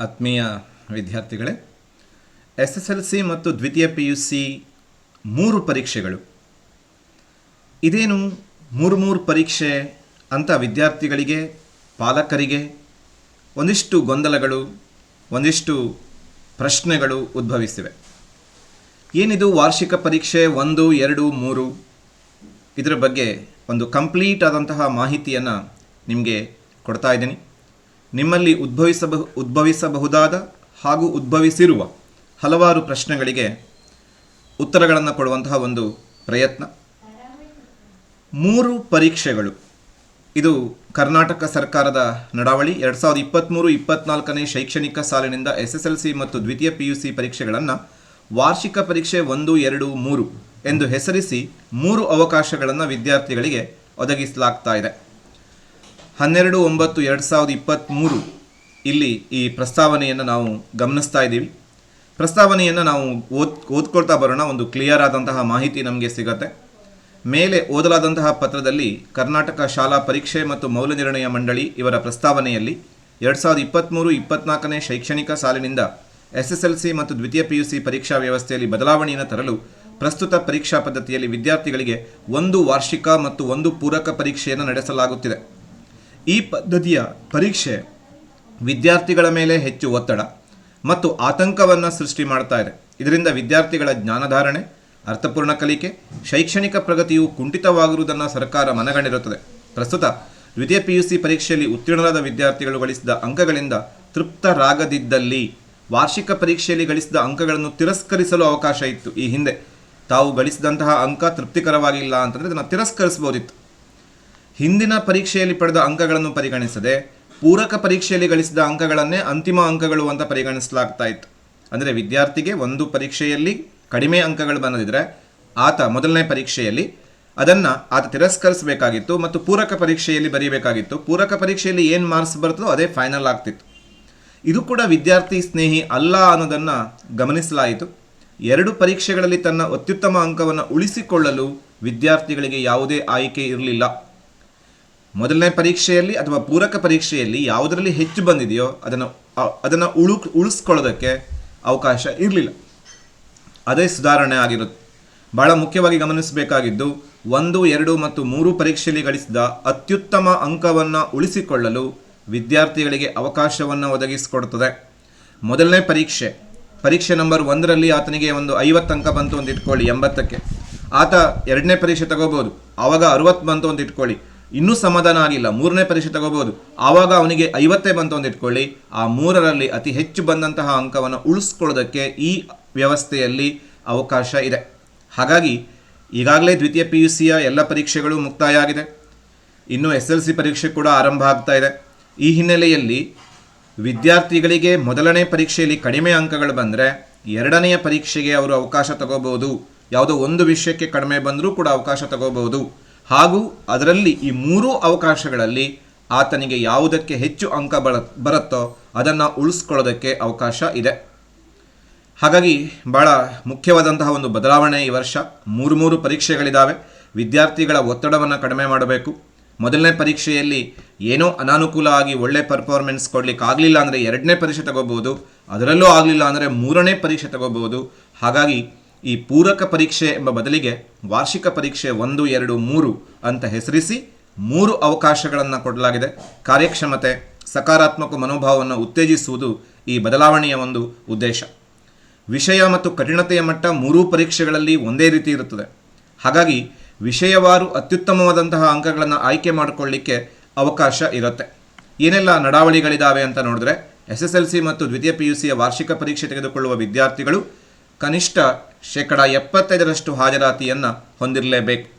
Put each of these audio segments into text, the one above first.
ಆತ್ಮೀಯ ವಿದ್ಯಾರ್ಥಿಗಳೇ S S L C ಮತ್ತು ದ್ವಿತೀಯ ಪಿ ಯು ಸಿ ಮೂರು ಪರೀಕ್ಷೆಗಳು. ಇದೇನು ಮೂರು ಮೂರು ಪರೀಕ್ಷೆ ಅಂತ ವಿದ್ಯಾರ್ಥಿಗಳಿಗೆ, ಪಾಲಕರಿಗೆ ಒಂದಿಷ್ಟು ಗೊಂದಲಗಳು, ಒಂದಿಷ್ಟು ಪ್ರಶ್ನೆಗಳು ಉದ್ಭವಿಸಿವೆ. ಏನಿದು ವಾರ್ಷಿಕ ಪರೀಕ್ಷೆ ಒಂದು, ಎರಡು, ಮೂರು? ಇದರ ಬಗ್ಗೆ ಒಂದು ಕಂಪ್ಲೀಟ್ ಆದಂತಹ ಮಾಹಿತಿಯನ್ನು ನಿಮಗೆ ಕೊಡ್ತಾ ಇದ್ದೀನಿ. ನಿಮ್ಮಲ್ಲಿ ಉದ್ಭವಿಸಬಹು ಉದ್ಭವಿಸಬಹುದಾದ ಹಾಗೂ ಉದ್ಭವಿಸಿರುವ ಹಲವಾರು ಪ್ರಶ್ನೆಗಳಿಗೆ ಉತ್ತರಗಳನ್ನು ಕೊಡುವಂತಹ ಒಂದು ಪ್ರಯತ್ನ. ಮೂರು ಪರೀಕ್ಷೆಗಳು. ಇದು ಕರ್ನಾಟಕ ಸರ್ಕಾರದ ನಡಾವಳಿ. ಎರಡು ಸಾವಿರದ ಇಪ್ಪತ್ತ್ಮೂರು ಇಪ್ಪತ್ನಾಲ್ಕನೇ ಶೈಕ್ಷಣಿಕ ಸಾಲಿನಿಂದ ಎಸ್ ಎಸ್ ಎಲ್ ಸಿ ಮತ್ತು ದ್ವಿತೀಯ ಪಿ ಯು ಸಿ ಪರೀಕ್ಷೆಗಳನ್ನು ವಾರ್ಷಿಕ ಪರೀಕ್ಷೆ ಒಂದು, ಎರಡು, ಮೂರು ಎಂದು ಹೆಸರಿಸಿ ಮೂರು ಅವಕಾಶಗಳನ್ನು ವಿದ್ಯಾರ್ಥಿಗಳಿಗೆ ಒದಗಿಸಲಾಗ್ತಾ ಇದೆ. ಹನ್ನೆರಡು ಒಂಬತ್ತು ಎರಡು ಸಾವಿರದ ಇಪ್ಪತ್ತ್ಮೂರು ಇಲ್ಲಿ ಈ ಪ್ರಸ್ತಾವನೆಯನ್ನು ನಾವು ಗಮನಿಸ್ತಾ ಇದ್ದೀವಿ. ಪ್ರಸ್ತಾವನೆಯನ್ನು ನಾವು ಓದ್, ಓದ್ಕೊಳ್ತಾ ಬರೋಣ. ಒಂದು ಕ್ಲಿಯರ್ ಆದಂತಹ ಮಾಹಿತಿ ನಮಗೆ ಸಿಗತ್ತೆ. ಮೇಲೆ ಓದಲಾದಂತಹ ಪತ್ರದಲ್ಲಿ ಕರ್ನಾಟಕ ಶಾಲಾ ಪರೀಕ್ಷೆ ಮತ್ತು ಮೌಲ್ಯನಿರ್ಣಯ ಮಂಡಳಿ ಇವರ ಪ್ರಸ್ತಾವನೆಯಲ್ಲಿ ಎರಡು ಸಾವಿರದ ಇಪ್ಪತ್ತ್ಮೂರು ಇಪ್ಪತ್ನಾಲ್ಕನೇ ಶೈಕ್ಷಣಿಕ ಸಾಲಿನಿಂದ ಎಸ್ ಎಸ್ ಎಲ್ ಸಿ ಮತ್ತು ದ್ವಿತೀಯ ಪಿ ಯು ಸಿ ಪರೀಕ್ಷಾ ವ್ಯವಸ್ಥೆಯಲ್ಲಿ ಬದಲಾವಣೆಯನ್ನು ತರಲು ಪ್ರಸ್ತುತ ಪರೀಕ್ಷಾ ಪದ್ಧತಿಯಲ್ಲಿ ವಿದ್ಯಾರ್ಥಿಗಳಿಗೆ ಒಂದು ವಾರ್ಷಿಕ ಮತ್ತು ಒಂದು ಪೂರಕ ಪರೀಕ್ಷೆಯನ್ನು ನಡೆಸಲಾಗುತ್ತಿದೆ. ಈ ಪದ್ಧತಿಯ ಪರೀಕ್ಷೆ ವಿದ್ಯಾರ್ಥಿಗಳ ಮೇಲೆ ಹೆಚ್ಚು ಒತ್ತಡ ಮತ್ತು ಆತಂಕವನ್ನು ಸೃಷ್ಟಿ ಮಾಡ್ತಾ ಇದೆ. ಇದರಿಂದ ವಿದ್ಯಾರ್ಥಿಗಳ ಜ್ಞಾನಧಾರಣೆ, ಅರ್ಥಪೂರ್ಣ ಕಲಿಕೆ, ಶೈಕ್ಷಣಿಕ ಪ್ರಗತಿಯು ಕುಂಠಿತವಾಗಿರುವುದನ್ನು ಸರ್ಕಾರ ಮನಗಂಡಿರುತ್ತದೆ. ಪ್ರಸ್ತುತ ದ್ವಿತೀಯ ಪಿ ಯು ಸಿ ಪರೀಕ್ಷೆಯಲ್ಲಿ ಉತ್ತೀರ್ಣರಾದ ವಿದ್ಯಾರ್ಥಿಗಳು ಗಳಿಸಿದ ಅಂಕಗಳಿಂದ ತೃಪ್ತರಾಗದಿದ್ದಲ್ಲಿ ವಾರ್ಷಿಕ ಪರೀಕ್ಷೆಯಲ್ಲಿ ಗಳಿಸಿದ ಅಂಕಗಳನ್ನು ತಿರಸ್ಕರಿಸಲು ಅವಕಾಶ ಇತ್ತು. ಈ ಹಿಂದೆ ತಾವು ಗಳಿಸಿದಂತಹ ಅಂಕ ತೃಪ್ತಿಕರವಾಗಿಲ್ಲ ಅಂತಂದರೆ ಅದನ್ನು ತಿರಸ್ಕರಿಸಬಹುದಿತ್ತು. ಹಿಂದಿನ ಪರೀಕ್ಷೆಯಲ್ಲಿ ಪಡೆದ ಅಂಕಗಳನ್ನು ಪರಿಗಣಿಸದೆ ಪೂರಕ ಪರೀಕ್ಷೆಯಲ್ಲಿ ಗಳಿಸಿದ ಅಂಕಗಳನ್ನೇ ಅಂತಿಮ ಅಂಕಗಳು ಅಂತ ಪರಿಗಣಿಸಲಾಗ್ತಾ ಇತ್ತು. ಅಂದರೆ ವಿದ್ಯಾರ್ಥಿಗೆ ಒಂದು ಪರೀಕ್ಷೆಯಲ್ಲಿ ಕಡಿಮೆ ಅಂಕಗಳು ಬಂದಿದ್ರೆ ಆತ ಮೊದಲನೇ ಪರೀಕ್ಷೆಯಲ್ಲಿ ಅದನ್ನು ಆತ ತಿರಸ್ಕರಿಸಬೇಕಾಗಿತ್ತು ಮತ್ತು ಪೂರಕ ಪರೀಕ್ಷೆಯಲ್ಲಿ ಬರೀಬೇಕಾಗಿತ್ತು. ಪೂರಕ ಪರೀಕ್ಷೆಯಲ್ಲಿ ಏನು ಮಾರ್ಕ್ಸ್ ಬರ್ತದೋ ಅದೇ ಫೈನಲ್ ಆಗ್ತಿತ್ತು. ಇದು ಕೂಡ ವಿದ್ಯಾರ್ಥಿ ಸ್ನೇಹಿ ಅಲ್ಲ ಅನ್ನೋದನ್ನು ಗಮನಿಸಲಾಯಿತು. ಎರಡು ಪರೀಕ್ಷೆಗಳಲ್ಲಿ ತನ್ನ ಅತ್ಯುತ್ತಮ ಅಂಕವನ್ನು ಉಳಿಸಿಕೊಳ್ಳಲು ವಿದ್ಯಾರ್ಥಿಗಳಿಗೆ ಯಾವುದೇ ಆಯ್ಕೆ ಇರಲಿಲ್ಲ. ಮೊದಲನೇ ಪರೀಕ್ಷೆಯಲ್ಲಿ ಅಥವಾ ಪೂರಕ ಪರೀಕ್ಷೆಯಲ್ಲಿ ಯಾವುದರಲ್ಲಿ ಹೆಚ್ಚು ಬಂದಿದೆಯೋ ಅದನ್ನು ಅದನ್ನು ಉಳುಕ್ ಉಳಿಸ್ಕೊಳ್ಳೋದಕ್ಕೆ ಅವಕಾಶ ಇರಲಿಲ್ಲ. ಅದೇ ಸುಧಾರಣೆ ಆಗಿರುತ್ತೆ ಬಹಳ ಮುಖ್ಯವಾಗಿ ಗಮನಿಸಬೇಕಾಗಿದ್ದು, ಒಂದು, ಎರಡು ಮತ್ತು ಮೂರು ಪರೀಕ್ಷೆಯಲ್ಲಿ ಗಳಿಸಿದ ಅತ್ಯುತ್ತಮ ಅಂಕವನ್ನು ಉಳಿಸಿಕೊಳ್ಳಲು ವಿದ್ಯಾರ್ಥಿಗಳಿಗೆ ಅವಕಾಶವನ್ನು ಒದಗಿಸಿಕೊಡುತ್ತದೆ. ಮೊದಲನೇ ಪರೀಕ್ಷೆ ಪರೀಕ್ಷೆ ನಂಬರ್ ಒಂದರಲ್ಲಿ ಆತನಿಗೆ ಒಂದು ಐವತ್ತು ಅಂಕ ಬಂತು ಅಂತ ಇಟ್ಕೊಳ್ಳಿ ಎಂಬತ್ತಕ್ಕೆ. ಆತ ಎರಡನೇ ಪರೀಕ್ಷೆ ತಗೋಬೋದು, ಆವಾಗ ಅರುವತ್ತು ಬಂತು ಅಂತ ಇಟ್ಕೊಳ್ಳಿ ಇನ್ನೂ ಸಮಾಧಾನ ಆಗಿಲ್ಲ ಮೂರನೇ ಪರೀಕ್ಷೆ ತಗೋಬಹುದು. ಆವಾಗ ಅವನಿಗೆ ಐವತ್ತೇ ಬಂತು ಅಂತ ಇಟ್ಕೊಳ್ಳಿ. ಆ ಮೂರರಲ್ಲಿ ಅತಿ ಹೆಚ್ಚು ಬಂದಂತಹ ಅಂಕವನ್ನು ಉಳಿಸ್ಕೊಳ್ಳೋದಕ್ಕೆ ಈ ವ್ಯವಸ್ಥೆಯಲ್ಲಿ ಅವಕಾಶ ಇದೆ. ಹಾಗಾಗಿ ಈಗಾಗಲೇ ದ್ವಿತೀಯ ಪಿ ಯು ಸಿಯ ಎಲ್ಲ ಪರೀಕ್ಷೆಗಳು ಮುಕ್ತಾಯ ಆಗಿದೆ ಇನ್ನು ಎಸ್ ಎಲ್ ಸಿ ಪರೀಕ್ಷೆ ಕೂಡ ಆರಂಭ ಆಗ್ತಾ ಇದೆ. ಈ ಹಿನ್ನೆಲೆಯಲ್ಲಿ ವಿದ್ಯಾರ್ಥಿಗಳಿಗೆ ಮೊದಲನೇ ಪರೀಕ್ಷೆಯಲ್ಲಿ ಕಡಿಮೆ ಅಂಕಗಳು ಬಂದರೆ ಎರಡನೆಯ ಪರೀಕ್ಷೆಗೆ ಅವರು ಅವಕಾಶ ತಗೋಬಹುದು. ಯಾವುದೋ ಒಂದು ವಿಷಯಕ್ಕೆ ಕಡಿಮೆ ಬಂದರೂ ಕೂಡ ಅವಕಾಶ ತಗೋಬಹುದು. ಹಾಗೂ ಅದರಲ್ಲಿ ಈ ಮೂರೂ ಅವಕಾಶಗಳಲ್ಲಿ ಆತನಿಗೆ ಯಾವುದಕ್ಕೆ ಹೆಚ್ಚು ಅಂಕ ಬರ ಬರುತ್ತೋ ಅದನ್ನು ಉಳಿಸ್ಕೊಳ್ಳೋದಕ್ಕೆ ಅವಕಾಶ ಇದೆ. ಹಾಗಾಗಿ ಭಾಳ ಮುಖ್ಯವಾದಂತಹ ಒಂದು ಬದಲಾವಣೆ ಈ ವರ್ಷ. ಮೂರು ಮೂರು ಪರೀಕ್ಷೆಗಳಿದ್ದಾವೆ ವಿದ್ಯಾರ್ಥಿಗಳ ಒತ್ತಡವನ್ನು ಕಡಿಮೆ ಮಾಡಬೇಕು. ಮೊದಲನೇ ಪರೀಕ್ಷೆಯಲ್ಲಿ ಏನೋ ಅನಾನುಕೂಲ ಆಗಿ ಒಳ್ಳೆ ಪರ್ಫಾರ್ಮೆನ್ಸ್ ಕೊಡಲಿಕ್ಕೆ ಆಗಲಿಲ್ಲ ಅಂದರೆ ಎರಡನೇ ಪರೀಕ್ಷೆ ತಗೋಬೋದು ಅದರಲ್ಲೂ ಆಗಲಿಲ್ಲ ಅಂದರೆ ಮೂರನೇ ಪರೀಕ್ಷೆ ತಗೋಬೋದು ಹಾಗಾಗಿ ಈ ಪೂರಕ ಪರೀಕ್ಷೆ ಎಂಬ ಬದಲಿಗೆ ವಾರ್ಷಿಕ ಪರೀಕ್ಷೆ ಒಂದು, ಎರಡು, ಮೂರು ಅಂತ ಹೆಸರಿಸಿ ಮೂರು ಅವಕಾಶಗಳನ್ನು ಕೊಡಲಾಗಿದೆ. ಕಾರ್ಯಕ್ಷಮತೆ, ಸಕಾರಾತ್ಮಕ ಮನೋಭಾವವನ್ನು ಉತ್ತೇಜಿಸುವುದು ಈ ಬದಲಾವಣೆಯ ಒಂದು ಉದ್ದೇಶ. ವಿಷಯ ಮತ್ತು ಕಠಿಣತೆಯ ಮಟ್ಟ ಮೂರೂ ಪರೀಕ್ಷೆಗಳಲ್ಲಿ ಒಂದೇ ರೀತಿ ಇರುತ್ತದೆ. ಹಾಗಾಗಿ ವಿಷಯವಾರು ಅತ್ಯುತ್ತಮವಾದಂತಹ ಅಂಕಗಳನ್ನು ಆಯ್ಕೆ ಮಾಡಿಕೊಳ್ಳಿಕ್ಕೆ ಅವಕಾಶ ಇರುತ್ತೆ. ಏನೆಲ್ಲ ನಡಾವಳಿಗಳಿದ್ದಾವೆ ಅಂತ ನೋಡಿದ್ರೆ, ಎಸ್ ಎಸ್ ಎಲ್ ಸಿ ಮತ್ತು ದ್ವಿತೀಯ ಪಿ ಯು ಸಿಯ ವಾರ್ಷಿಕ ಪರೀಕ್ಷೆ ತೆಗೆದುಕೊಳ್ಳುವ ವಿದ್ಯಾರ್ಥಿಗಳು ಕನಿಷ್ಠ ಶೇಕಡ ಎಪ್ಪತ್ತೈದರಷ್ಟು ಹಾಜರಾತಿಯನ್ನು ಹೊಂದಿರಲೇಬೇಕು.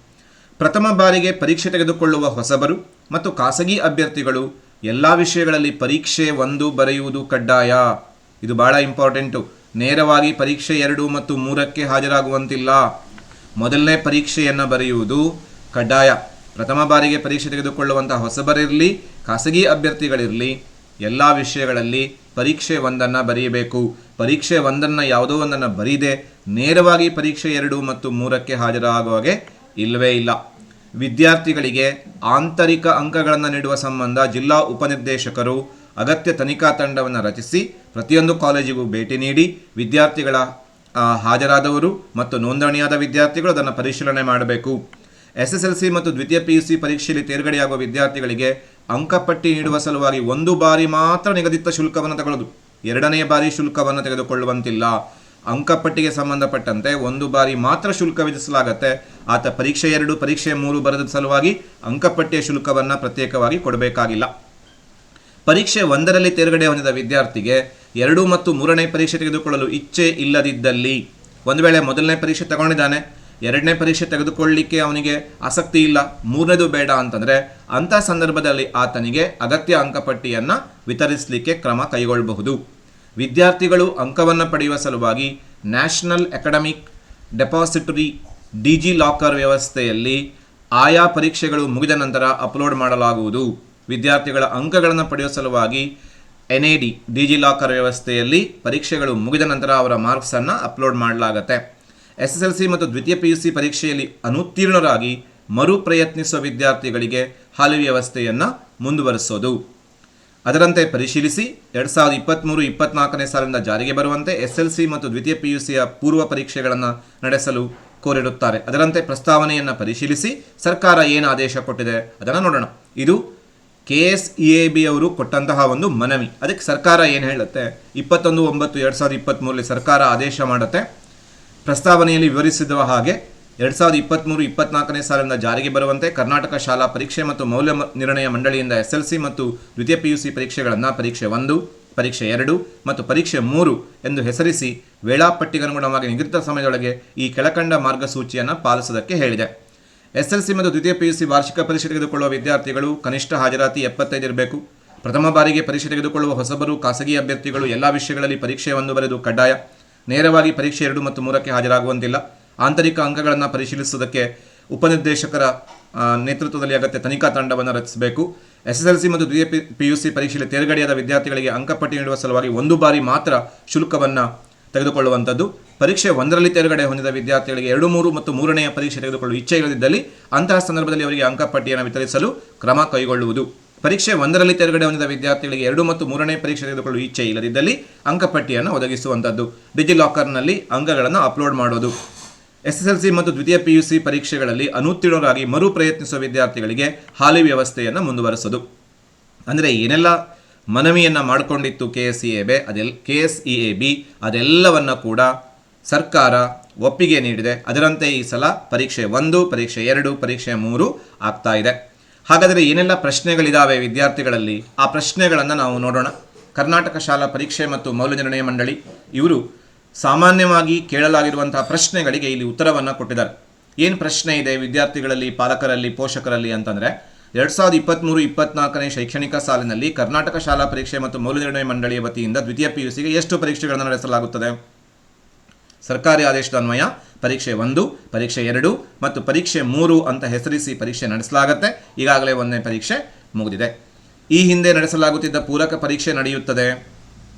ಪ್ರಥಮ ಬಾರಿಗೆ ಪರೀಕ್ಷೆ ತೆಗೆದುಕೊಳ್ಳುವ ಹೊಸಬರು ಮತ್ತು ಖಾಸಗಿ ಅಭ್ಯರ್ಥಿಗಳು ಎಲ್ಲ ವಿಷಯಗಳಲ್ಲಿ ಪರೀಕ್ಷೆ ಒಂದು ಬರೆಯುವುದು ಕಡ್ಡಾಯ. ಇದು ಬಹಳ ಇಂಪಾರ್ಟೆಂಟು. ನೇರವಾಗಿ ಪರೀಕ್ಷೆ ಎರಡು ಮತ್ತು ಮೂರಕ್ಕೆ ಹಾಜರಾಗುವಂತಿಲ್ಲ. ಮೊದಲನೇ ಪರೀಕ್ಷೆಯನ್ನು ಬರೆಯುವುದು ಕಡ್ಡಾಯ. ಪ್ರಥಮ ಬಾರಿಗೆ ಪರೀಕ್ಷೆ ತೆಗೆದುಕೊಳ್ಳುವಂತಹ ಹೊಸಬರಿರಲಿ, ಖಾಸಗಿ ಅಭ್ಯರ್ಥಿಗಳಿರಲಿ, ಎಲ್ಲ ವಿಷಯಗಳಲ್ಲಿ ಪರೀಕ್ಷೆ ಒಂದನ್ನು ಬರೆಯಬೇಕು. ಪರೀಕ್ಷೆ ಒಂದನ್ನು ಯಾವುದೋ ಒಂದನ್ನು ಬರೀದೆ ನೇರವಾಗಿ ಪರೀಕ್ಷೆ ಎರಡು ಮತ್ತು ಮೂರಕ್ಕೆ ಹಾಜರಾಗುವ ಹಾಗೆ ಇಲ್ಲವೇ ಇಲ್ಲ. ವಿದ್ಯಾರ್ಥಿಗಳಿಗೆ ಆಂತರಿಕ ಅಂಕಗಳನ್ನು ನೀಡುವ ಸಂಬಂಧ ಜಿಲ್ಲಾ ಉಪನಿರ್ದೇಶಕರು ಅಗತ್ಯ ತನಿಖಾ ತಂಡವನ್ನು ರಚಿಸಿ ಪ್ರತಿಯೊಂದು ಕಾಲೇಜಿಗೂ ಭೇಟಿ ನೀಡಿ ವಿದ್ಯಾರ್ಥಿಗಳ ಹಾಜರಾದವರು ಮತ್ತು ನೋಂದಣಿಯಾದ ವಿದ್ಯಾರ್ಥಿಗಳು ಅದನ್ನು ಪರಿಶೀಲನೆ ಮಾಡಬೇಕು. ಎಸ್ ಎಸ್ ಎಲ್ ಸಿ ಮತ್ತು ದ್ವಿತೀಯ ಪಿ ಯು ಸಿ ಪರೀಕ್ಷೆಯಲ್ಲಿ ತೇರ್ಗಡೆಯಾಗುವ ವಿದ್ಯಾರ್ಥಿಗಳಿಗೆ ಅಂಕಪಟ್ಟಿ ನೀಡುವ ಸಲುವಾಗಿ ಒಂದು ಬಾರಿ ಮಾತ್ರ ನಿಗದಿತ ಶುಲ್ಕವನ್ನು ತಗೊಳ್ಳೋದು. ಎರಡನೇ ಬಾರಿ ಶುಲ್ಕವನ್ನು ತೆಗೆದುಕೊಳ್ಳುವಂತಿಲ್ಲ. ಅಂಕಪಟ್ಟಿಗೆ ಸಂಬಂಧಪಟ್ಟಂತೆ ಒಂದು ಬಾರಿ ಮಾತ್ರ ಶುಲ್ಕ ವಿಧಿಸಲಾಗತ್ತೆ. ಆತ ಪರೀಕ್ಷೆ ಎರಡು, ಪರೀಕ್ಷೆ ಮೂರು ಬರೆದ ಸಲುವಾಗಿ ಅಂಕಪಟ್ಟಿಯ ಶುಲ್ಕವನ್ನು ಪ್ರತ್ಯೇಕವಾಗಿ ಕೊಡಬೇಕಾಗಿಲ್ಲ. ಪರೀಕ್ಷೆ ಒಂದರಲ್ಲಿ ತೇರ್ಗಡೆ ಹೊಂದಿದ ವಿದ್ಯಾರ್ಥಿಗೆ ಎರಡು ಮತ್ತು ಮೂರನೇ ಪರೀಕ್ಷೆ ತೆಗೆದುಕೊಳ್ಳಲು ಇಚ್ಛೆ ಇಲ್ಲದಿದ್ದಲ್ಲಿ ಒಂದು ವೇಳೆ ಮೊದಲನೇ ಪರೀಕ್ಷೆ ತಗೊಂಡಿದ್ದಾನೆ ಎರಡನೇ ಪರೀಕ್ಷೆ ತೆಗೆದುಕೊಳ್ಳಲಿಕ್ಕೆ ಅವನಿಗೆ ಆಸಕ್ತಿ ಇಲ್ಲ. ಮೂರನೇದು ಬೇಡ ಅಂತಂದರೆ ಅಂಥ ಸಂದರ್ಭದಲ್ಲಿ ಆತನಿಗೆ ಅಗತ್ಯ ಅಂಕಪಟ್ಟಿಯನ್ನು ವಿತರಿಸಲಿಕ್ಕೆ ಕ್ರಮ ಕೈಗೊಳ್ಳಬಹುದು. ವಿದ್ಯಾರ್ಥಿಗಳು ಅಂಕವನ್ನು ಪಡೆಯುವ ಸಲುವಾಗಿ national academic depository digi locker ವ್ಯವಸ್ಥೆಯಲ್ಲಿ ಆಯಾ ಪರೀಕ್ಷೆಗಳು ಮುಗಿದ ನಂತರ ಅಪ್ಲೋಡ್ ಮಾಡಲಾಗುವುದು. ವಿದ್ಯಾರ್ಥಿಗಳ ಅಂಕಗಳನ್ನು ಪಡೆಯುವ ಸಲುವಾಗಿ N A D, DG locker ವ್ಯವಸ್ಥೆಯಲ್ಲಿ ಪರೀಕ್ಷೆಗಳು ಮುಗಿದ ನಂತರ ಅವರ ಮಾರ್ಕ್ಸನ್ನು ಅಪ್ಲೋಡ್ ಮಾಡಲಾಗತ್ತೆ. ಎಸ್ ಎಸ್ ಎಲ್ ಸಿ ಮತ್ತು ದ್ವಿತೀಯ ಪಿ ಯು ಸಿ ಪರೀಕ್ಷೆಯಲ್ಲಿ ಅನುತ್ತೀರ್ಣರಾಗಿ ಮರು ಪ್ರಯತ್ನಿಸುವ ವಿದ್ಯಾರ್ಥಿಗಳಿಗೆ ಹಾಲಿ ವ್ಯವಸ್ಥೆಯನ್ನು ಮುಂದುವರಿಸೋದು. ಅದರಂತೆ ಪರಿಶೀಲಿಸಿ ಎರಡು ಸಾವಿರದ ಇಪ್ಪತ್ತ್ಮೂರು ಇಪ್ಪತ್ನಾಲ್ಕನೇ ಸಾಲಿನಿಂದ ಜಾರಿಗೆ ಬರುವಂತೆ ಎಸ್ ಎಲ್ ಸಿ ಮತ್ತು ದ್ವಿತೀಯ ಪಿ ಯು ಸಿಯ ಪೂರ್ವ ಪರೀಕ್ಷೆಗಳನ್ನು ನಡೆಸಲು ಕೋರಿರುತ್ತಾರೆ. ಅದರಂತೆ ಪ್ರಸ್ತಾವನೆಯನ್ನು ಪರಿಶೀಲಿಸಿ ಸರ್ಕಾರ ಏನು ಆದೇಶ ಕೊಟ್ಟಿದೆ ಅದನ್ನು ನೋಡೋಣ. ಇದು K S E A B ಅವರು ಕೊಟ್ಟಂತಹ ಒಂದು ಮನವಿ. ಅದಕ್ಕೆ ಸರ್ಕಾರ ಏನು ಹೇಳುತ್ತೆ? ಇಪ್ಪತ್ತೊಂದು ಒಂಬತ್ತು ಎರಡು ಸಾವಿರದ ಇಪ್ಪತ್ತ್ಮೂರರಲ್ಲಿ ಸರ್ಕಾರ ಆದೇಶ ಮಾಡುತ್ತೆ. ಪ್ರಸ್ತಾವನೆಯಲ್ಲಿ ವಿವರಿಸಿದ ಹಾಗೆ ಎರಡು ಸಾವಿರದ ಇಪ್ಪತ್ತ್ಮೂರು ಇಪ್ಪತ್ನಾಲ್ಕನೇ ಸಾಲಿನಿಂದ ಜಾರಿಗೆ ಬರುವಂತೆ ಕರ್ನಾಟಕ ಶಾಲಾ ಪರೀಕ್ಷೆ ಮತ್ತು ಮೌಲ್ಯ ನಿರ್ಣಯ ಮಂಡಳಿಯಿಂದ ಎಸ್ ಎಲ್ ಸಿ ಮತ್ತು ದ್ವಿತೀಯ ಪಿ ಯು ಸಿ ಪರೀಕ್ಷೆಗಳನ್ನು ಪರೀಕ್ಷೆ ಒಂದು, ಪರೀಕ್ಷೆ ಎರಡು ಮತ್ತು ಪರೀಕ್ಷೆ ಮೂರು ಎಂದು ಹೆಸರಿಸಿ ವೇಳಾಪಟ್ಟಿಗನುಗುಣವಾಗಿ ನಿಗದಿತ ಸಮಯದೊಳಗೆ ಈ ಕೆಳಕಂಡ ಮಾರ್ಗಸೂಚಿಯನ್ನು ಪಾಲಿಸುವುದಕ್ಕೆ ಹೇಳಿದೆ. ಎಸ್ ಎಲ್ ಸಿ ಮತ್ತು ದ್ವಿತೀಯ ಪಿ ಯು ಸಿ ವಾರ್ಷಿಕ ಪರೀಕ್ಷೆ ತೆಗೆದುಕೊಳ್ಳುವ ವಿದ್ಯಾರ್ಥಿಗಳು ಕನಿಷ್ಠ ಹಾಜರಾತಿ ಎಪ್ಪತ್ತೈದು ಇರಬೇಕು. ಪ್ರಥಮ ಬಾರಿಗೆ ಪರೀಕ್ಷೆ ತೆಗೆದುಕೊಳ್ಳುವ ಹೊಸಬರು, ಖಾಸಗಿ ಅಭ್ಯರ್ಥಿಗಳು, ಎಲ್ಲ ವಿಷಯಗಳಲ್ಲಿ ಪರೀಕ್ಷೆ ಒಂದು ಬರೆದು ಕಡ್ಡಾಯ. ನೇರವಾಗಿ ಪರೀಕ್ಷೆ ಎರಡು ಮತ್ತು ಮೂರಕ್ಕೆ ಹಾಜರಾಗುವಂತಿಲ್ಲ. ಆಂತರಿಕ ಅಂಕಗಳನ್ನು ಪರಿಶೀಲಿಸುವುದಕ್ಕೆ ಉಪನಿರ್ದೇಶಕರ ನೇತೃತ್ವದಲ್ಲಿ ಅಗತ್ಯ ತನಿಖಾ ತಂಡವನ್ನು ರಚಿಸಬೇಕು. ಎಸ್ ಎಸ್ ಎಲ್ ಸಿ ಮತ್ತು ದ್ವಿತೀಯ ಪಿ ಯು ಸಿ ಪರೀಕ್ಷೆಯಲ್ಲಿ ತೇರ್ಗಡೆಯಾದ ವಿದ್ಯಾರ್ಥಿಗಳಿಗೆ ಅಂಕಪಟ್ಟಿ ನೀಡುವ ಸಲುವಾಗಿ ಒಂದು ಬಾರಿ ಮಾತ್ರ ಶುಲ್ಕವನ್ನು ತೆಗೆದುಕೊಳ್ಳುವಂಥದ್ದು ಪರೀಕ್ಷೆ ಒಂದರಲ್ಲಿ ತೇರ್ಗಡೆ ಹೊಂದಿದ ವಿದ್ಯಾರ್ಥಿಗಳಿಗೆ ಎರಡು, ಮೂರು ಮತ್ತು ಮೂರನೆಯ ಪರೀಕ್ಷೆ ತೆಗೆದುಕೊಳ್ಳಲು ಇಚ್ಛೆ ಇಲ್ಲದಿದ್ದಲ್ಲಿ ಅಂತಹ ಸಂದರ್ಭದಲ್ಲಿ ಅವರಿಗೆ ಅಂಕಪಟ್ಟಿಯನ್ನು ವಿತರಿಸಲು ಕ್ರಮ ಕೈಗೊಳ್ಳುವುದು. ಪರೀಕ್ಷೆ ಒಂದರಲ್ಲಿ ತೆರುಗಡೆ ಹೊಂದಿದ ವಿದ್ಯಾರ್ಥಿಗಳಿಗೆ ಎರಡು ಮತ್ತು ಮೂರನೇ ಪರೀಕ್ಷೆ ತೆಗೆದುಕೊಳ್ಳಲು ಇಚ್ಛೆ ಇಲ್ಲದಿದ್ದಲ್ಲಿ ಅಂಕಪಟ್ಟಿಯನ್ನು ಒದಗಿಸುವಂಥದ್ದು. ಡಿಜಿಲಾಕರ್ನಲ್ಲಿ ಅಂಕಗಳನ್ನು ಅಪ್ಲೋಡ್ ಮಾಡೋದು. ಎಸ್ ಎಸ್ ಎಲ್ ಸಿ ಮತ್ತು ದ್ವಿತೀಯ ಪಿ ಯು ಸಿ ಪರೀಕ್ಷೆಗಳಲ್ಲಿ ಅನುತ್ತೀರ್ಣರಾಗಿ ಮರು ಪ್ರಯತ್ನಿಸುವ ವಿದ್ಯಾರ್ಥಿಗಳಿಗೆ ಹಾಲಿ ವ್ಯವಸ್ಥೆಯನ್ನು ಮುಂದುವರೆಸೋದು. ಅಂದರೆ ಏನೆಲ್ಲ ಮನವಿಯನ್ನು ಮಾಡಿಕೊಂಡಿತ್ತು K S E A B ಅದೆಲ್ K S E A B ಅದೆಲ್ಲವನ್ನು ಕೂಡ ಸರ್ಕಾರ ಒಪ್ಪಿಗೆ ನೀಡಿದೆ. ಅದರಂತೆ ಈ ಸಲ ಪರೀಕ್ಷೆ ಒಂದು, ಪರೀಕ್ಷೆ ಎರಡು, ಪರೀಕ್ಷೆ ಮೂರು ಆಗ್ತಾ ಇದೆ. ಹಾಗಾದರೆ ಏನೆಲ್ಲ ಪ್ರಶ್ನೆಗಳಿದ್ದಾವೆ ವಿದ್ಯಾರ್ಥಿಗಳಲ್ಲಿ? ಆ ಪ್ರಶ್ನೆಗಳನ್ನು ನಾವು ನೋಡೋಣ. ಕರ್ನಾಟಕ ಶಾಲಾ ಪರೀಕ್ಷೆ ಮತ್ತು ಮೌಲ್ಯನಿರ್ಣಯ ಮಂಡಳಿ, ಇವರು ಸಾಮಾನ್ಯವಾಗಿ ಕೇಳಲಾಗಿರುವಂತಹ ಪ್ರಶ್ನೆಗಳಿಗೆ ಇಲ್ಲಿ ಉತ್ತರವನ್ನು ಕೊಟ್ಟಿದ್ದಾರೆ. ಏನು ಪ್ರಶ್ನೆ ಇದೆ ವಿದ್ಯಾರ್ಥಿಗಳಲ್ಲಿ, ಪಾಲಕರಲ್ಲಿ, ಪೋಷಕರಲ್ಲಿ ಅಂತಂದರೆ, ಎರಡು ಸಾವಿರದ ಇಪ್ಪತ್ತ್ಮೂರು ಇಪ್ಪತ್ನಾಲ್ಕನೇ ಶೈಕ್ಷಣಿಕ ಸಾಲಿನಲ್ಲಿ ಕರ್ನಾಟಕ ಶಾಲಾ ಪರೀಕ್ಷೆ ಮತ್ತು ಮೌಲ್ಯನಿರ್ಣಯ ಮಂಡಳಿಯ ವತಿಯಿಂದ ದ್ವಿತೀಯ ಪಿ ಯು ಸಿಗೆ ಎಷ್ಟು ಪರೀಕ್ಷೆಗಳನ್ನು ನಡೆಸಲಾಗುತ್ತದೆ? ಸರ್ಕಾರಿ ಆದೇಶದ ಅನ್ವಯ, ಪರೀಕ್ಷೆ ಒಂದು, ಪರೀಕ್ಷೆ ಎರಡು ಮತ್ತು ಪರೀಕ್ಷೆ ಮೂರು ಅಂತ ಹೆಸರಿಸಿ ಪರೀಕ್ಷೆ ನಡೆಸಲಾಗುತ್ತೆ. ಈಗಾಗಲೇ ಒಂದನೇ ಪರೀಕ್ಷೆ ಮುಗಿದಿದೆ. ಈ ಹಿಂದೆ ನಡೆಸಲಾಗುತ್ತಿದ್ದ ಪೂರಕ ಪರೀಕ್ಷೆ ನಡೆಯುತ್ತದೆ?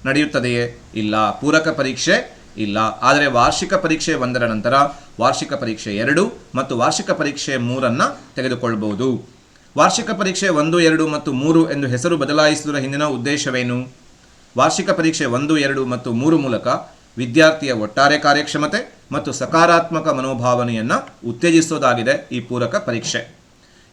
ನಡೆಯುತ್ತದೆಯೇ? ಇಲ್ಲ. ಪೂರಕ ಪರೀಕ್ಷೆ ಇಲ್ಲ. ಆದರೆ ವಾರ್ಷಿಕ ಪರೀಕ್ಷೆ ಒಂದರ ನಂತರ ವಾರ್ಷಿಕ ಪರೀಕ್ಷೆ ಎರಡು ಮತ್ತು ವಾರ್ಷಿಕ ಪರೀಕ್ಷೆ ಮೂರನ್ನು ತೆಗೆದುಕೊಳ್ಳಬಹುದು ವಾರ್ಷಿಕ ಪರೀಕ್ಷೆ ಒಂದು, ಎರಡು ಮತ್ತು ಮೂರು ಎಂದು ಹೆಸರು ಬದಲಾಯಿಸುವುದರ ಹಿಂದಿನ ಉದ್ದೇಶವೇನು? ವಾರ್ಷಿಕ ಪರೀಕ್ಷೆ ಒಂದು, ಎರಡು ಮತ್ತು ಮೂರು ಮೂಲಕ ವಿದ್ಯಾರ್ಥಿಯ ಒಟ್ಟಾರೆ ಕಾರ್ಯಕ್ಷಮತೆ ಮತ್ತು ಸಕಾರಾತ್ಮಕ ಮನೋಭಾವನೆಯನ್ನು ಉತ್ತೇಜಿಸೋದಾಗಿದೆ ಈ ಪೂರಕ ಪರೀಕ್ಷೆ.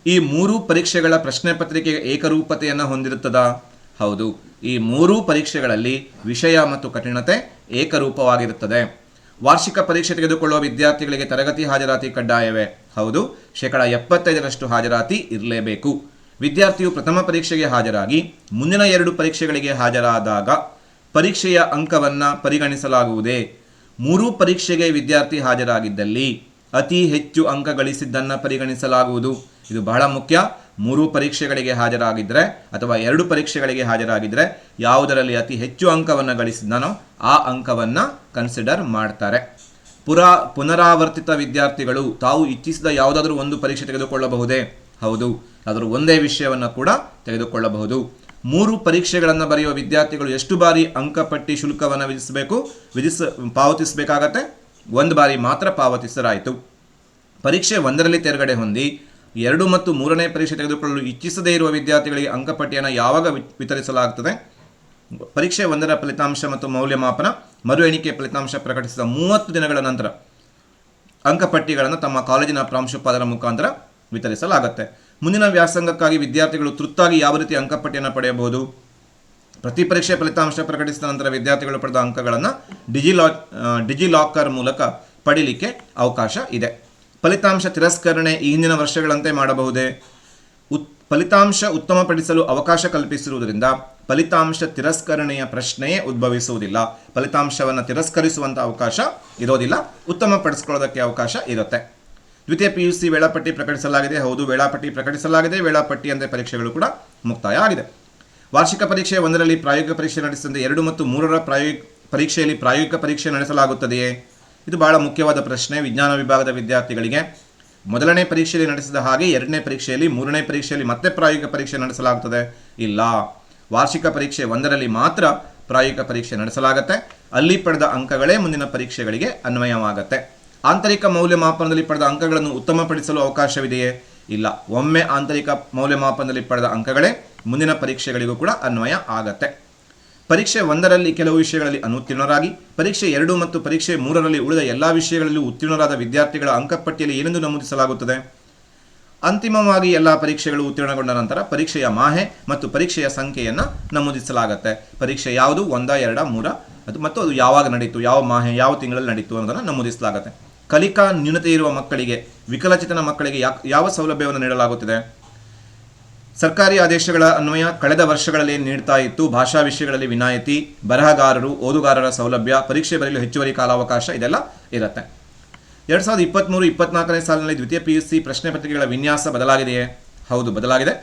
ಈ ಮೂರು ಪರೀಕ್ಷೆಗಳ ಪ್ರಶ್ನೆ ಪತ್ರಿಕೆಯ ಏಕರೂಪತೆಯನ್ನು ಹೊಂದಿರುತ್ತದಾ? ಹೌದು. ಈ ಮೂರೂ ಪರೀಕ್ಷೆಗಳಲ್ಲಿ ವಿಷಯ ಮತ್ತು ಕಠಿಣತೆ ಏಕರೂಪವಾಗಿರುತ್ತದೆ. ವಾರ್ಷಿಕ ಪರೀಕ್ಷೆ ತೆಗೆದುಕೊಳ್ಳುವ ವಿದ್ಯಾರ್ಥಿಗಳಿಗೆ ತರಗತಿ ಹಾಜರಾತಿ ಕಡ್ಡಾಯವೇ? ಹೌದು. ಶೇಕಡ ಎಪ್ಪತ್ತೈದರಷ್ಟು ಹಾಜರಾತಿ ಇರಲೇಬೇಕು. ವಿದ್ಯಾರ್ಥಿಯು ಪ್ರಥಮ ಪರೀಕ್ಷೆಗೆ ಹಾಜರಾಗಿ, ಮುಂದಿನ ಎರಡು ಪರೀಕ್ಷೆಗಳಿಗೆ ಹಾಜರಾದಾಗ ಪರೀಕ್ಷೆಯ ಅಂಕವನ್ನು ಪರಿಗಣಿಸಲಾಗುವುದೇ? ಮೂರು ಪರೀಕ್ಷೆಗೆ ವಿದ್ಯಾರ್ಥಿ ಹಾಜರಾಗಿದ್ದಲ್ಲಿ ಅತಿ ಹೆಚ್ಚು ಅಂಕ ಗಳಿಸಿದ್ದನ್ನು ಪರಿಗಣಿಸಲಾಗುವುದು. ಇದು ಬಹಳ ಮುಖ್ಯ. ಮೂರು ಪರೀಕ್ಷೆಗಳಿಗೆ ಹಾಜರಾಗಿದ್ದರೆ ಅಥವಾ ಎರಡು ಪರೀಕ್ಷೆಗಳಿಗೆ ಹಾಜರಾಗಿದ್ದರೆ ಯಾವುದರಲ್ಲಿ ಅತಿ ಹೆಚ್ಚು ಅಂಕವನ್ನು ಗಳಿಸಿದ್ದಾನೋ ಆ ಅಂಕವನ್ನು ಕನ್ಸಿಡರ್ ಮಾಡ್ತಾರೆ. ಪುರಾ, ಪುನರಾವರ್ತಿತ ವಿದ್ಯಾರ್ಥಿಗಳು ತಾವು ಇಚ್ಛಿಸಿದ ಯಾವುದಾದ್ರೂ ಒಂದು ಪರೀಕ್ಷೆ ತೆಗೆದುಕೊಳ್ಳಬಹುದೇ? ಹೌದು. ಆದರೂ ಒಂದೇ ವಿಷಯವನ್ನು ಕೂಡ ತೆಗೆದುಕೊಳ್ಳಬಹುದು. ಮೂರು ಪರೀಕ್ಷೆಗಳನ್ನು ಬರೆಯುವ ವಿದ್ಯಾರ್ಥಿಗಳು ಎಷ್ಟು ಬಾರಿ ಅಂಕಪಟ್ಟಿ ಶುಲ್ಕವನ್ನು ವಿಧಿಸಬೇಕು, ವಿಧಿಸ, ಪಾವತಿಸಬೇಕಾಗತ್ತೆ? ಒಂದು ಬಾರಿ ಮಾತ್ರ ಪಾವತಿಸಲಾಯಿತು. ಪರೀಕ್ಷೆ ಒಂದರಲ್ಲಿ ತೇರ್ಗಡೆ ಹೊಂದಿ, ಎರಡು ಮತ್ತು ಮೂರನೇ ಪರೀಕ್ಷೆ ತೆಗೆದುಕೊಳ್ಳಲು ಇಚ್ಛಿಸದೇ ಇರುವ ವಿದ್ಯಾರ್ಥಿಗಳಿಗೆ ಅಂಕಪಟ್ಟಿಯನ್ನು ಯಾವಾಗ ವಿತರಿಸಲಾಗುತ್ತದೆ ಪರೀಕ್ಷೆ ಒಂದರ ಫಲಿತಾಂಶ ಮತ್ತು ಮೌಲ್ಯಮಾಪನ, ಮರು ಎಣಿಕೆ ಫಲಿತಾಂಶ ಪ್ರಕಟಿಸಿದ ಮೂವತ್ತು ದಿನಗಳ ನಂತರ ಅಂಕಪಟ್ಟಿಗಳನ್ನು ತಮ್ಮ ಕಾಲೇಜಿನ ಪ್ರಾಂಶುಪಾಲರ ಮುಖಾಂತರ ವಿತರಿಸಲಾಗುತ್ತೆ. ಮುಂದಿನ ವ್ಯಾಸಂಗಕ್ಕಾಗಿ ವಿದ್ಯಾರ್ಥಿಗಳು ತೃಪ್ತಾಗಿ ಯಾವ ರೀತಿ ಅಂಕಪಟ್ಟಿಯನ್ನು ಪಡೆಯಬಹುದು? ಪ್ರತಿ ಪರೀಕ್ಷೆ ಫಲಿತಾಂಶ ಪ್ರಕಟಿಸಿದ ನಂತರ ವಿದ್ಯಾರ್ಥಿಗಳು ಪಡೆದ ಅಂಕಗಳನ್ನು ಡಿಜಿಲಾಕ್ ಡಿಜಿಲಾಕರ್ ಮೂಲಕ ಪಡೀಲಿಕ್ಕೆ ಅವಕಾಶ ಇದೆ. ಫಲಿತಾಂಶ ತಿರಸ್ಕರಣೆ ಈ ಹಿಂದಿನ ವರ್ಷಗಳಂತೆ ಮಾಡಬಹುದೇ? ಉತ್, ಫಲಿತಾಂಶ ಉತ್ತಮಪಡಿಸಲು ಅವಕಾಶ ಕಲ್ಪಿಸಿರುವುದರಿಂದ ಫಲಿತಾಂಶ ತಿರಸ್ಕರಣೆಯ ಪ್ರಶ್ನೆಯೇ ಉದ್ಭವಿಸುವುದಿಲ್ಲ. ಫಲಿತಾಂಶವನ್ನು ತಿರಸ್ಕರಿಸುವಂಥ ಅವಕಾಶ ಇರೋದಿಲ್ಲ. ಉತ್ತಮಪಡಿಸ್ಕೊಳ್ಳೋದಕ್ಕೆ ಅವಕಾಶ ಇರುತ್ತೆ. ದ್ವಿತೀಯ ಪಿ ಯು ಸಿ ವೇಳಾಪಟ್ಟಿ ಪ್ರಕಟಿಸಲಾಗಿದೆ. ಹೌದು, ವೇಳಾಪಟ್ಟಿ ಪ್ರಕಟಿಸಲಾಗಿದೆ. ವೇಳಾಪಟ್ಟಿ ಅಂದರೆ ಪರೀಕ್ಷೆಗಳು ಕೂಡ ಮುಕ್ತಾಯ ಆಗಿದೆ. ವಾರ್ಷಿಕ ಪರೀಕ್ಷೆ ಒಂದರಲ್ಲಿ ಪ್ರಾಯೋಗಿಕ ಪರೀಕ್ಷೆ ನಡೆಸಿದಂತೆ ಎರಡು ಮತ್ತು ಮೂರರ ಪ್ರಾಯೋಗಿಕ ಪರೀಕ್ಷೆಯಲ್ಲಿ ಪ್ರಾಯೋಗಿಕ ಪರೀಕ್ಷೆ ನಡೆಸಲಾಗುತ್ತದೆಯೇ? ಇದು ಬಹಳ ಮುಖ್ಯವಾದ ಪ್ರಶ್ನೆ. ವಿಜ್ಞಾನ ವಿಭಾಗದ ವಿದ್ಯಾರ್ಥಿಗಳಿಗೆ ಮೊದಲನೇ ಪರೀಕ್ಷೆಯಲ್ಲಿ ನಡೆಸಿದ ಹಾಗೆ ಎರಡನೇ ಪರೀಕ್ಷೆಯಲ್ಲಿ, ಮೂರನೇ ಪರೀಕ್ಷೆಯಲ್ಲಿ ಮತ್ತೆ ಪ್ರಾಯೋಗಿಕ ಪರೀಕ್ಷೆ ನಡೆಸಲಾಗುತ್ತದೆ? ಇಲ್ಲ. ವಾರ್ಷಿಕ ಪರೀಕ್ಷೆ ಒಂದರಲ್ಲಿ ಮಾತ್ರ ಪ್ರಾಯೋಗಿಕ ಪರೀಕ್ಷೆ ನಡೆಸಲಾಗುತ್ತೆ. ಅಲ್ಲಿ ಪಡೆದ ಅಂಕಗಳೇ ಮುಂದಿನ ಪರೀಕ್ಷೆಗಳಿಗೆ ಅನ್ವಯವಾಗುತ್ತೆ. ಆಂತರಿಕ ಮೌಲ್ಯಮಾಪನದಲ್ಲಿ ಪಡೆದ ಅಂಕಗಳನ್ನು ಉತ್ತಮಪಡಿಸಲು ಅವಕಾಶವಿದೆಯೇ? ಇಲ್ಲ. ಒಮ್ಮೆ ಆಂತರಿಕ ಮೌಲ್ಯಮಾಪನದಲ್ಲಿ ಪಡೆದ ಅಂಕಗಳೇ ಮುಂದಿನ ಪರೀಕ್ಷೆಗಳಿಗೂ ಕೂಡ ಅನ್ವಯ ಆಗತ್ತೆ. ಪರೀಕ್ಷೆ ಒಂದರಲ್ಲಿ ಕೆಲವು ವಿಷಯಗಳಲ್ಲಿ ಅನುತ್ತೀರ್ಣರಾಗಿ, ಪರೀಕ್ಷೆ ಎರಡು ಮತ್ತು ಪರೀಕ್ಷೆ ಮೂರರಲ್ಲಿ ಉಳಿದ ಎಲ್ಲ ವಿಷಯಗಳಲ್ಲೂ ಉತ್ತೀರ್ಣರಾದ ವಿದ್ಯಾರ್ಥಿಗಳ ಅಂಕಪಟ್ಟಿಯಲ್ಲಿ ಏನೆಂದು ನಮೂದಿಸಲಾಗುತ್ತದೆ? ಅಂತಿಮವಾಗಿ ಎಲ್ಲ ಪರೀಕ್ಷೆಗಳು ಉತ್ತೀರ್ಣಗೊಂಡ ನಂತರ ಪರೀಕ್ಷೆಯ ಮಾಹೆ ಮತ್ತು ಪರೀಕ್ಷೆಯ ಸಂಖ್ಯೆಯನ್ನು ನಮೂದಿಸಲಾಗುತ್ತೆ. ಪರೀಕ್ಷೆ ಯಾವುದು? ಒಂದ, ಎರಡ, ಮೂರ, ಅದು ಮತ್ತು ಅದು ಯಾವಾಗ ನಡೀತು? ಯಾವ ಮಾಹೆ, ಯಾವ ತಿಂಗಳಲ್ಲಿ ನಡೀತು ಅನ್ನೋದನ್ನು ನಮೂದಿಸಲಾಗುತ್ತೆ. ಕಲಿಕಾ ನ್ಯೂನತೆ ಇರುವ ಮಕ್ಕಳಿಗೆ, ವಿಕಲಚೇತನ ಮಕ್ಕಳಿಗೆ ಯಾವ ಸೌಲಭ್ಯವನ್ನು ನೀಡಲಾಗುತ್ತಿದೆ? ಸರ್ಕಾರಿ ಆದೇಶಗಳ ಅನ್ವಯ ಕಳೆದ ವರ್ಷಗಳಲ್ಲಿ ನೀಡ್ತಾ ಇತ್ತು. ಭಾಷಾ ವಿಷಯಗಳಲ್ಲಿ ವಿನಾಯಿತಿ, ಬರಹಗಾರರು, ಓದುಗಾರರ ಸೌಲಭ್ಯ, ಪರೀಕ್ಷೆ ಬರೆಯಲು ಹೆಚ್ಚುವರಿ ಕಾಲಾವಕಾಶ ಇದೆಲ್ಲ ಇರುತ್ತೆ. ಎರಡು ಸಾವಿರದ ಇಪ್ಪತ್ತ್ಮೂರು ಇಪ್ಪತ್ನಾಲ್ಕನೇ ಸಾಲಿನಲ್ಲಿ ದ್ವಿತೀಯ ಪಿ ಯು ಸಿ ಪ್ರಶ್ನೆ ಪತ್ರಿಕೆಗಳ ವಿನ್ಯಾಸ ಬದಲಾಗಿದೆಯೇ? ಹೌದು, ಬದಲಾಗಿದೆ.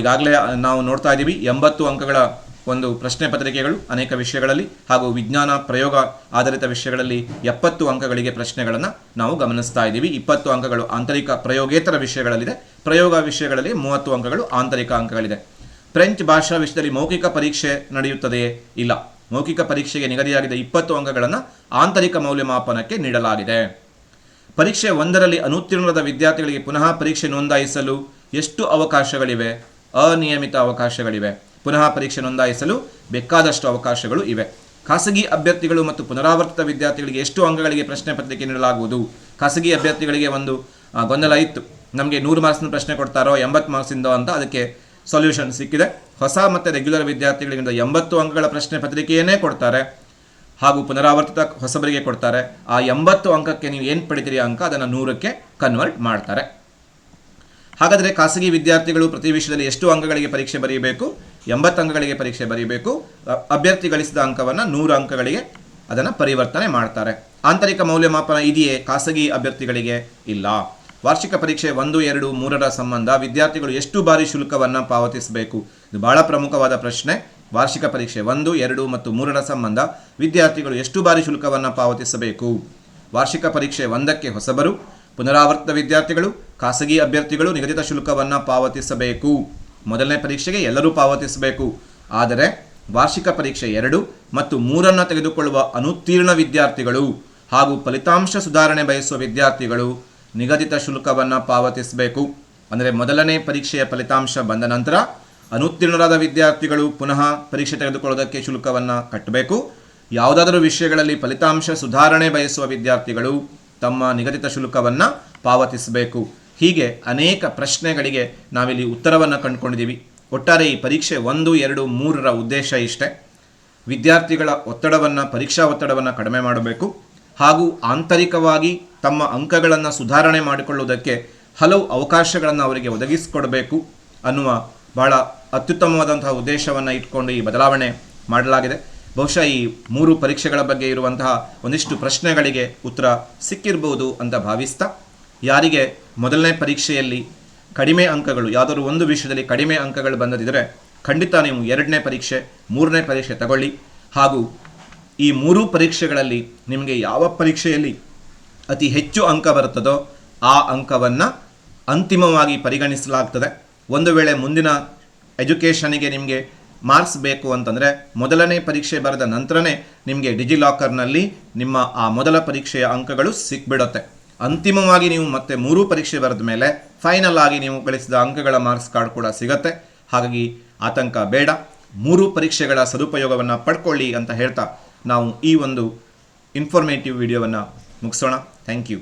ಈಗಾಗಲೇ ನಾವು ನೋಡ್ತಾ ಇದ್ದೀವಿ, ಎಂಬತ್ತು ಅಂಕಗಳ ಒಂದು ಪ್ರಶ್ನೆ ಪತ್ರಿಕೆಗಳು ಅನೇಕ ವಿಷಯಗಳಲ್ಲಿ ಹಾಗೂ ವಿಜ್ಞಾನ, ಪ್ರಯೋಗ ಆಧಾರಿತ ವಿಷಯಗಳಲ್ಲಿ ಎಪ್ಪತ್ತು ಅಂಕಗಳಿಗೆ ಪ್ರಶ್ನೆಗಳನ್ನು ನಾವು ಗಮನಿಸ್ತಾ ಇದ್ದೀವಿ. ಇಪ್ಪತ್ತು ಅಂಕಗಳು ಆಂತರಿಕ ಪ್ರಯೋಗೇತರ ವಿಷಯಗಳಲ್ಲಿದೆ. ಪ್ರಯೋಗ ವಿಷಯಗಳಲ್ಲಿ ಮೂವತ್ತು ಅಂಕಗಳು ಆಂತರಿಕ ಅಂಕಗಳಿದೆ. ಫ್ರೆಂಚ್ ಭಾಷಾ ವಿಷಯದಲ್ಲಿ ಮೌಖಿಕ ಪರೀಕ್ಷೆ ನಡೆಯುತ್ತದೆಯೇ? ಇಲ್ಲ. ಮೌಖಿಕ ಪರೀಕ್ಷೆಗೆ ನಿಗದಿಯಾಗಿದ್ದ ಇಪ್ಪತ್ತು ಅಂಕಗಳನ್ನು ಆಂತರಿಕ ಮೌಲ್ಯಮಾಪನಕ್ಕೆ ನೀಡಲಾಗಿದೆ. ಪರೀಕ್ಷೆ ಒಂದರಲ್ಲಿ ಅನುತ್ತೀರ್ಣರಾದ ವಿದ್ಯಾರ್ಥಿಗಳಿಗೆ ಪುನಃ ಪರೀಕ್ಷೆ ನೋಂದಾಯಿಸಲು ಎಷ್ಟು ಅವಕಾಶಗಳಿವೆ? ಅನಿಯಮಿತ ಅವಕಾಶಗಳಿವೆ. ಪುನಃ ಪರೀಕ್ಷೆ ನೋಂದಾಯಿಸಲು ಬೇಕಾದಷ್ಟು ಅವಕಾಶಗಳು ಇವೆ. ಖಾಸಗಿ ಅಭ್ಯರ್ಥಿಗಳು ಮತ್ತು ಪುನರಾವರ್ತಿತ ವಿದ್ಯಾರ್ಥಿಗಳಿಗೆ ಎಷ್ಟು ಅಂಗಗಳಿಗೆ ಪ್ರಶ್ನೆ ಪತ್ರಿಕೆ ನೀಡಲಾಗುವುದು? ಖಾಸಗಿ ಅಭ್ಯರ್ಥಿಗಳಿಗೆ ಒಂದು ಗೊಂದಲ ಇತ್ತು. ನಮಗೆ ನೂರು ಮಾರ್ಕ್ಸ್ನ ಪ್ರಶ್ನೆ ಕೊಡ್ತಾರೋ, ಎಂಬತ್ತು ಮಾರ್ಕ್ಸಿಂದೋ ಅಂತ ಅದಕ್ಕೆ ಸೊಲ್ಯೂಷನ್ ಸಿಕ್ಕಿದೆ. ಹೊಸ ಮತ್ತು ರೆಗ್ಯುಲರ್ ವಿದ್ಯಾರ್ಥಿಗಳಿಂದ ಎಂಬತ್ತು ಅಂಕಗಳ ಪ್ರಶ್ನೆ ಪತ್ರಿಕೆಯನ್ನೇ ಕೊಡ್ತಾರೆ ಹಾಗೂ ಪುನರಾವರ್ತಿತ ಹೊಸಬರಿಗೆ ಕೊಡ್ತಾರೆ. ಆ ಎಂಬತ್ತು ಅಂಕಕ್ಕೆ ನೀವು ಏನು ಪಡಿತೀರಿ ಅಂಕ, ಅದನ್ನು ನೂರಕ್ಕೆ ಕನ್ವರ್ಟ್ ಮಾಡ್ತಾರೆ. ಹಾಗಾದರೆ ಖಾಸಗಿ ವಿದ್ಯಾರ್ಥಿಗಳು ಪ್ರತಿ ವಿಷಯದಲ್ಲಿ ಎಷ್ಟು ಅಂಕಗಳಿಗೆ ಪರೀಕ್ಷೆ ಬರೆಯಬೇಕು ಎಂಬತ್ತು ಅಂಕಗಳಿಗೆ ಪರೀಕ್ಷೆ ಬರೀಬೇಕು. ಅಭ್ಯರ್ಥಿ ಗಳಿಸಿದ ಅಂಕವನ್ನು ನೂರು ಅಂಕಗಳಿಗೆ ಅದನ್ನು ಪರಿವರ್ತನೆ ಮಾಡ್ತಾರೆ. ಆಂತರಿಕ ಮೌಲ್ಯಮಾಪನ ಇದೆಯೇ? ಖಾಸಗಿ ಅಭ್ಯರ್ಥಿಗಳಿಗೆ ಇಲ್ಲ. ವಾರ್ಷಿಕ ಪರೀಕ್ಷೆ ಒಂದು, ಎರಡು, ಮೂರರ ಸಂಬಂಧ ವಿದ್ಯಾರ್ಥಿಗಳು ಎಷ್ಟು ಬಾರಿ ಶುಲ್ಕವನ್ನು ಪಾವತಿಸಬೇಕು? ಇದು ಬಹಳ ಪ್ರಮುಖವಾದ ಪ್ರಶ್ನೆ. ವಾರ್ಷಿಕ ಪರೀಕ್ಷೆ ಒಂದು, ಎರಡು ಮತ್ತು ಮೂರರ ಸಂಬಂಧ ವಿದ್ಯಾರ್ಥಿಗಳು ಎಷ್ಟು ಬಾರಿ ಶುಲ್ಕವನ್ನು ಪಾವತಿಸಬೇಕು? ವಾರ್ಷಿಕ ಪರೀಕ್ಷೆ ಒಂದಕ್ಕೆ ಹೊಸಬರು, ಪುನರಾವರ್ತಿತ ವಿದ್ಯಾರ್ಥಿಗಳು, ಖಾಸಗಿ ಅಭ್ಯರ್ಥಿಗಳು ನಿಗದಿತ ಶುಲ್ಕವನ್ನು ಪಾವತಿಸಬೇಕು. ಮೊದಲನೇ ಪರೀಕ್ಷೆಗೆ ಎಲ್ಲರೂ ಪಾವತಿಸಬೇಕು. ಆದರೆ ವಾರ್ಷಿಕ ಪರೀಕ್ಷೆ ಎರಡು ಮತ್ತು ಮೂರನ್ನು ತೆಗೆದುಕೊಳ್ಳುವ ಅನುತ್ತೀರ್ಣ ವಿದ್ಯಾರ್ಥಿಗಳು ಹಾಗೂ ಫಲಿತಾಂಶ ಸುಧಾರಣೆ ಬಯಸುವ ವಿದ್ಯಾರ್ಥಿಗಳು ನಿಗದಿತ ಶುಲ್ಕವನ್ನು ಪಾವತಿಸಬೇಕು. ಅಂದರೆ ಮೊದಲನೇ ಪರೀಕ್ಷೆಯ ಫಲಿತಾಂಶ ಬಂದ ನಂತರ ಅನುತ್ತೀರ್ಣರಾದ ವಿದ್ಯಾರ್ಥಿಗಳು ಪುನಃ ಪರೀಕ್ಷೆ ತೆಗೆದುಕೊಳ್ಳೋದಕ್ಕೆ ಶುಲ್ಕವನ್ನು ಕಟ್ಟಬೇಕು. ಯಾವುದಾದರೂ ವಿಷಯಗಳಲ್ಲಿ ಫಲಿತಾಂಶ ಸುಧಾರಣೆ ಬಯಸುವ ವಿದ್ಯಾರ್ಥಿಗಳು ತಮ್ಮ ನಿಗದಿತ ಶುಲ್ಕವನ್ನು ಪಾವತಿಸಬೇಕು. ಹೀಗೆ ಅನೇಕ ಪ್ರಶ್ನೆಗಳಿಗೆ ನಾವಿಲ್ಲಿ ಉತ್ತರವನ್ನು ಕಂಡುಕೊಂಡಿದ್ದೀವಿ. ಒಟ್ಟಾರೆ ಈ ಪರೀಕ್ಷೆ ಒಂದು, ಎರಡು, ಮೂರರ ಉದ್ದೇಶ ಇಷ್ಟೇ. ವಿದ್ಯಾರ್ಥಿಗಳ ಒತ್ತಡವನ್ನು, ಪರೀಕ್ಷಾ ಒತ್ತಡವನ್ನು ಕಡಿಮೆ ಮಾಡಬೇಕು. ಹಾಗೂ ಆಂತರಿಕವಾಗಿ ತಮ್ಮ ಅಂಕಗಳನ್ನು ಸುಧಾರಣೆ ಮಾಡಿಕೊಳ್ಳುವುದಕ್ಕೆ ಹಲವು ಅವಕಾಶಗಳನ್ನು ಅವರಿಗೆ ಒದಗಿಸಿಕೊಡಬೇಕು ಅನ್ನುವ ಬಹಳ ಅತ್ಯುತ್ತಮವಾದಂತಹ ಉದ್ದೇಶವನ್ನು ಇಟ್ಕೊಂಡು ಈ ಬದಲಾವಣೆ ಮಾಡಲಾಗಿದೆ. ಬಹುಶಃ ಈ ಮೂರು ಪರೀಕ್ಷೆಗಳ ಬಗ್ಗೆ ಇರುವಂತಹ ಒಂದಿಷ್ಟು ಪ್ರಶ್ನೆಗಳಿಗೆ ಉತ್ತರ ಸಿಕ್ಕಿರ್ಬೋದು ಅಂತ ಭಾವಿಸ್ತಾ, ಯಾರಿಗೆ ಮೊದಲನೇ ಪರೀಕ್ಷೆಯಲ್ಲಿ ಕಡಿಮೆ ಅಂಕಗಳು, ಯಾವುದಾದ್ರು ಒಂದು ವಿಷಯದಲ್ಲಿ ಕಡಿಮೆ ಅಂಕಗಳು ಬಂದದಿದ್ದರೆ ಖಂಡಿತ ನೀವು ಎರಡನೇ ಪರೀಕ್ಷೆ, ಮೂರನೇ ಪರೀಕ್ಷೆ ತಗೊಳ್ಳಿ. ಹಾಗೂ ಈ ಮೂರೂ ಪರೀಕ್ಷೆಗಳಲ್ಲಿ ನಿಮಗೆ ಯಾವ ಪರೀಕ್ಷೆಯಲ್ಲಿ ಅತಿ ಹೆಚ್ಚು ಅಂಕ ಬರುತ್ತದೋ ಆ ಅಂಕವನ್ನು ಅಂತಿಮವಾಗಿ ಪರಿಗಣಿಸಲಾಗ್ತದೆ. ಒಂದು ವೇಳೆ ಮುಂದಿನ ಎಜುಕೇಷನಿಗೆ ನಿಮಗೆ ಮಾರ್ಕ್ಸ್ ಬೇಕು ಅಂತಂದರೆ ಮೊದಲನೇ ಪರೀಕ್ಷೆ ಬರೆದ ನಂತರನೇ ನಿಮಗೆ ಡಿಜಿಲಾಕರ್ನಲ್ಲಿ ನಿಮ್ಮ ಆ ಮೊದಲ ಪರೀಕ್ಷೆಯ ಅಂಕಗಳು ಸಿಕ್ಬಿಡುತ್ತೆ. ಅಂತಿಮವಾಗಿ ನೀವು ಮತ್ತೆ ಮೂರು ಪರೀಕ್ಷೆ ಬರೆದ ಮೇಲೆ ಫೈನಲ್ ಆಗಿ ನೀವು ಗಳಿಸಿದ ಅಂಕಗಳ ಮಾರ್ಕ್ಸ್ ಕಾರ್ಡ್ ಕೂಡ ಸಿಗತ್ತೆ. ಹಾಗಾಗಿ ಆತಂಕ ಬೇಡ. ಮೂರು ಪರೀಕ್ಷೆಗಳ ಸದುಪಯೋಗವನ್ನು ಪಡ್ಕೊಳ್ಳಿ ಅಂತ ಹೇಳ್ತಾ ನಾವು ಈ ಒಂದು ಇನ್ಫಾರ್ಮೇಟಿವ್ ವಿಡಿಯೋವನ್ನು ಮುಗಿಸೋಣ. Thank you